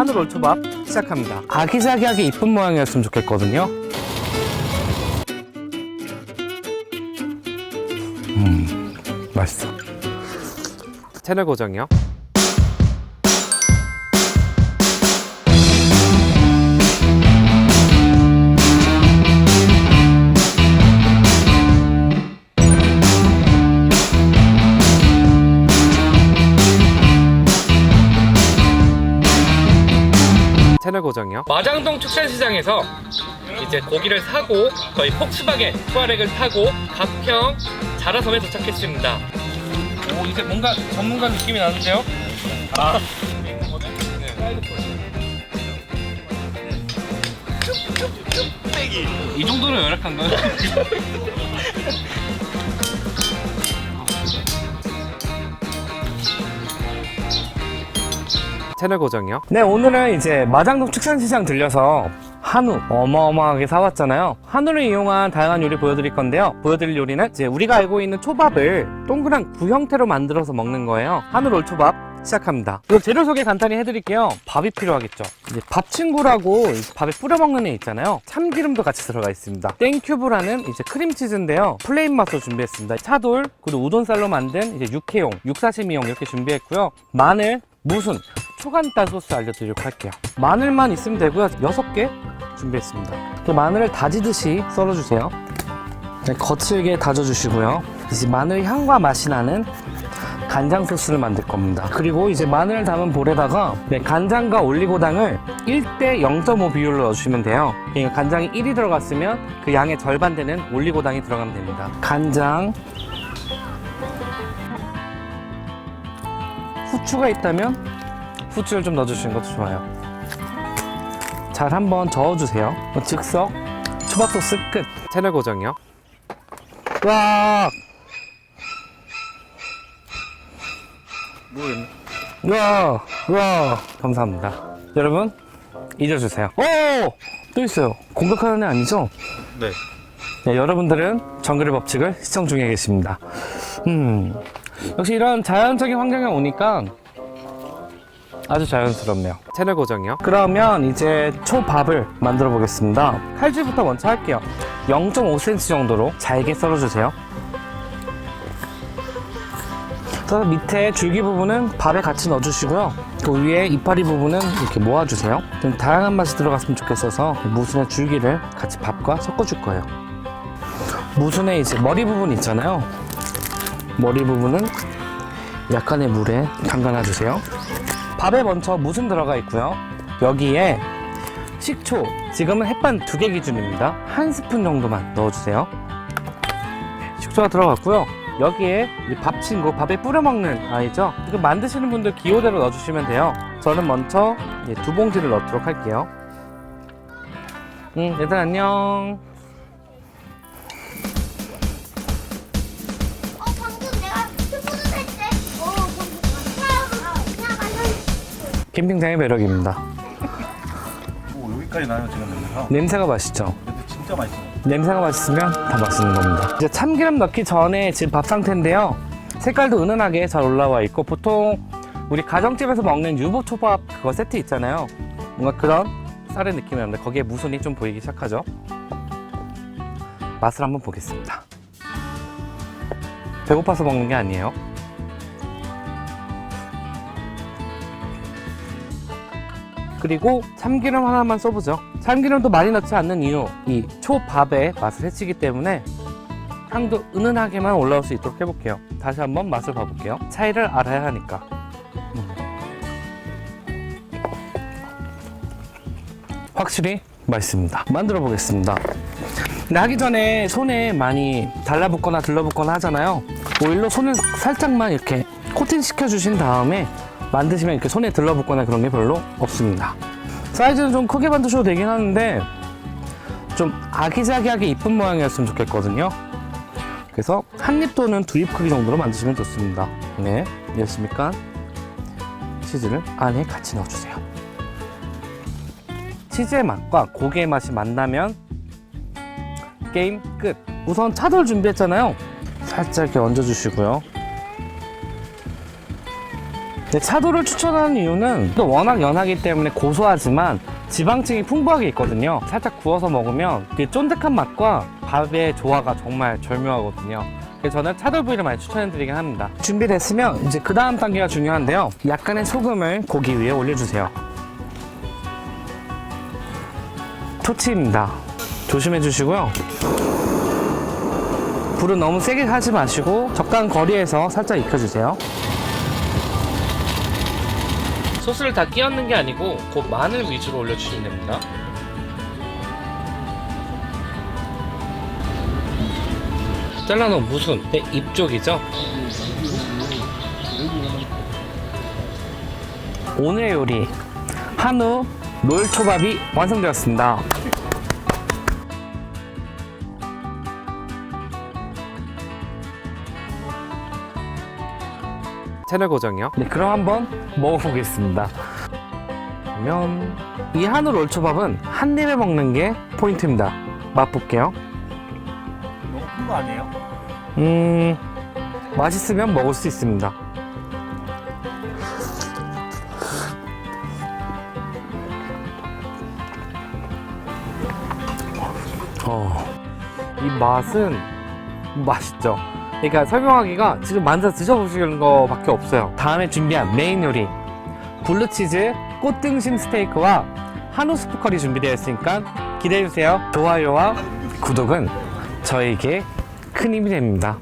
한우 롤초밥 시작합니다. 아기자기하게 이쁜 모양이었으면 좋겠거든요. 음, 맛있어. 채널 고정이요. 채널 고정이요. 마장동 축산시장에서 이제 고기를 사고 저희 폭스바겐 투아렉을 타고 가평 자라섬에 도착했습니다. 오 이제 뭔가 전문가 느낌이 나는데요? 아. 이 정도로 열악한가요? 채널 고정이요? 네, 오늘은 이제 마장동 축산시장 들려서 한우 어마어마하게 사왔잖아요. 한우를 이용한 다양한 요리 보여드릴 건데요. 보여드릴 요리는 이제 우리가 알고 있는 초밥을 동그란 구 형태로 만들어서 먹는 거예요. 한우 롤초밥 시작합니다. 그리고 재료 소개 간단히 해드릴게요. 밥이 필요하겠죠. 이제 밥친구라고 밥에 뿌려 먹는 애 있잖아요. 참기름도 같이 들어가 있습니다. 땡큐브라는 이제 크림치즈인데요. 플레인 맛으로 준비했습니다. 차돌 그리고 우돈쌀로 만든 이제 육회용, 육사시미용 이렇게 준비했고요. 마늘, 무순, 초간단 소스 알려드리도록 할게요. 마늘만 있으면 되고요. 6개 준비했습니다. 그 마늘을 다지듯이 썰어주세요. 네, 거칠게 다져주시고요. 이제 마늘 향과 맛이 나는 간장 소스를 만들 겁니다. 그리고 이제 마늘을 담은 볼에다가 네, 간장과 올리고당을 1대 0.5 비율로 넣어주시면 돼요. 그러니까 간장이 1이 들어갔으면 그 양의 절반 되는 올리고당이 들어가면 됩니다. 간장, 후추가 있다면 후추를 좀 넣어주시는 것도 좋아요. 잘 한번 저어주세요. 즉석 초밥 소스 끝. 채널 고정이요. 와. 와, 와, 감사합니다. 여러분, 잊어주세요. 오! 또 있어요. 공격하는 애 아니죠? 네. 네, 여러분들은 정글의 법칙을 시청 중에 계십니다. 음, 역시 이런 자연적인 환경에 오니까 아주 자연스럽네요. 채널 고정이요. 그러면 이제 초밥을 만들어 보겠습니다. 칼질부터 먼저 할게요. 0.5cm 정도로 잘게 썰어주세요. 그래서 밑에 줄기 부분은 밥에 같이 넣어주시고요. 그 위에 이파리 부분은 이렇게 모아주세요. 좀 다양한 맛이 들어갔으면 좋겠어서 무순의 줄기를 같이 밥과 섞어줄 거예요. 무순의 이제 머리 부분 있잖아요. 머리 부분은 약간의 물에 담가놔 주세요. 밥에 먼저 무순 들어가 있고요. 여기에 식초, 지금은 햇반 두 개 기준입니다. 한 스푼 정도만 넣어주세요. 네, 식초가 들어갔고요. 여기에 이 밥친구, 밥에 뿌려 먹는 아이죠. 이거 만드시는 분들 기호대로 넣어주시면 돼요. 저는 먼저 두 봉지를 넣도록 할게요. 응, 얘들 안녕. 캠핑장의 매력입니다. 오, 여기까지 나요, 지금 냄새가. 냄새가 맛있죠? 근데 진짜 맛있어요. 냄새가 맛있으면 다 맛있는 겁니다. 이제 참기름 넣기 전에 지금 밥 상태인데요. 색깔도 은은하게 잘 올라와 있고 보통 우리 가정집에서 먹는 유부 초밥 그거 세트 있잖아요. 뭔가 그런 쌀의 느낌이 나는데 거기에 무순이 좀 보이기 시작하죠. 맛을 한번 보겠습니다. 배고파서 먹는 게 아니에요. 그리고 참기름 하나만 써보죠. 참기름도 많이 넣지 않는 이유, 이 초밥의 맛을 해치기 때문에 향도 은은하게만 올라올 수 있도록 해볼게요. 다시 한번 맛을 봐볼게요. 차이를 알아야 하니까. 음. 확실히 맛있습니다. 만들어 보겠습니다. 하기 전에 손에 많이 달라붙거나 들러붙거나 하잖아요. 오일로 손을 살짝만 이렇게 코팅 시켜주신 다음에 만드시면 이렇게 손에 들러붙거나 그런 게 별로 없습니다. 사이즈는 좀 크게 만드셔도 되긴 하는데 좀 아기자기하게 이쁜 모양이었으면 좋겠거든요. 그래서 한 입 또는 두 입 크기 정도로 만드시면 좋습니다. 네, 이해했습니까? 치즈를 안에 같이 넣어주세요. 치즈의 맛과 고기의 맛이 만나면 게임 끝. 우선 차돌 준비했잖아요. 살짝 이렇게 얹어주시고요. 네, 차도를 추천하는 이유는 또 워낙 연하기 때문에 고소하지만 지방층이 풍부하게 있거든요. 살짝 구워서 먹으면 그 쫀득한 맛과 밥의 조화가 정말 절묘하거든요. 그래서 저는 차돌 부위를 많이 추천해드리긴 합니다. 준비됐으면 이제 그 다음 단계가 중요한데요. 약간의 소금을 고기 위에 올려주세요. 토치입니다. 조심해 주시고요. 불은 너무 세게 하지 마시고 적당한 거리에서 살짝 익혀주세요. 소스를 다 끼얹는 게 아니고 곧 마늘 위주로 올려주시면 됩니다. 잘라놓은 무순, 네, 입 쪽이죠? 오늘의 요리 한우 롤초밥이 완성되었습니다. 채널 고정이요? 네, 그럼 한번 먹어보겠습니다. 그러면 이 한우 롤초밥은 한 입에 먹는 게 포인트입니다. 맛볼게요. 너무 큰 거 아니에요? 음, 맛있으면 먹을 수 있습니다. 어, 이 맛은 맛있죠. 그러니까 설명하기가 지금 만져 드셔보시는 거밖에 없어요. 다음에 준비한 메인 요리 블루치즈 꽃등심 스테이크와 한우 스프 커리 준비되어 있으니까 기대해주세요. 좋아요와 구독은 저에게 큰 힘이 됩니다.